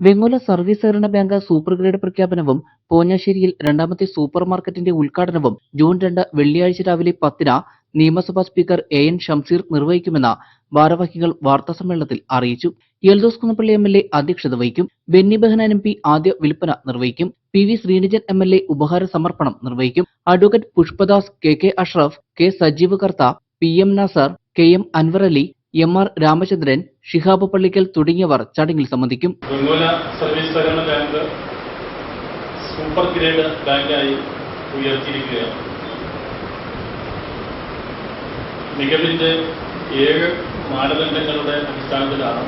Vengola service സഹകരണ bank super grade പ്രഖ്യാപനവും പോഞ്ഞാശ്ശേരിയിൽ രണ്ടാമത്തെ സൂപ്പർ മാർക്കറ്റിന്റെ ഉദ്ഘാടനവും ജൂൺ രണ്ട് വെള്ളിയാഴ്ച രാവിലെ പത്തിന് നിയമസഭാ സ്പീക്കർ എ എൻ ഷംസീർ നിർവഹിക്കുമെന്ന് ഭാരവാഹികൾ വാർത്താസമ്മേളനത്തിൽ അറിയിച്ചു. Eldhose Kunnappilly M L A അധ്യക്ഷത വഹിക്കും. ബെന്നി ബെഹനാൻ എം പി ആദ്യ വിൽപ്പന നിർവഹിക്കും. P V Sreenijan M L A ഉപഹാര സമർപ്പണം നിർവഹിക്കും. Advocate Pushpadas K K Ashraf K Sajeev Kartha P M Nasar K M Anvar Ali M R Ramachandran Shihab Pallikkal തുടങ്ങിയവർ ചടങ്ങിൽ സംബന്ധിക്കും. സർവീസ് സഹകരണ ബാങ്ക് സൂപ്പർ ഗ്രേഡ് ബാങ്കായി ഉയർത്തിയിരിക്കുകയാണ്. മികവിന്റെ ഏഴ് മാനദണ്ഡങ്ങളുടെ അടിസ്ഥാനത്തിലാണ്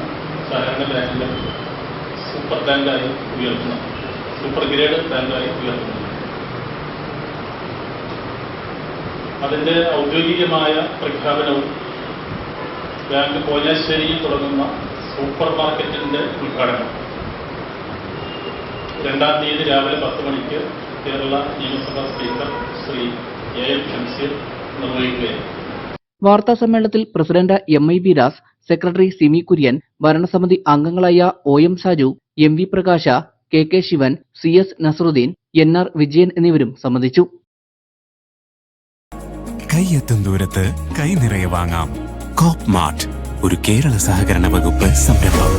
സഹകരണ ബാങ്കിനെ സൂപ്പർ ബാങ്കായി ഉയർത്തുന്നത്. സൂപ്പർ ഗ്രേഡ് ബാങ്കായി ഉയർത്തുന്നത്. അതിന്റെ ഔദ്യോഗികമായ പ്രഖ്യാപനവും ബാങ്ക് കോഞ്ഞാശ്ശേരിയിൽ തുടങ്ങുന്ന സൂപ്പർ മാർക്കറ്റിന്റെ ഉദ്ഘാടനം. രണ്ടാം തീയതി രാവിലെ പത്ത് മണിക്ക് കേരള നിയമസഭാ speaker Shri A M Shamseer നിർവഹിക്കുകയാണ്. വാർത്താ സമ്മേളനത്തിൽ president M I B Das secretary Simi Kurian ഭരണസമിതി അംഗങ്ങളായ O M Saju M V Prakasha K K Sivan C S Nasaruddin N R Vijayan എന്നിവരും സംബന്ധിച്ചു. കൈയെത്തും ദൂരത്ത് കൈ നിറയെ വാങ്ങാം. കോപ്പ് മാർട്ട് ഒരു കേരള സഹകരണ വകുപ്പ് സംരംഭം.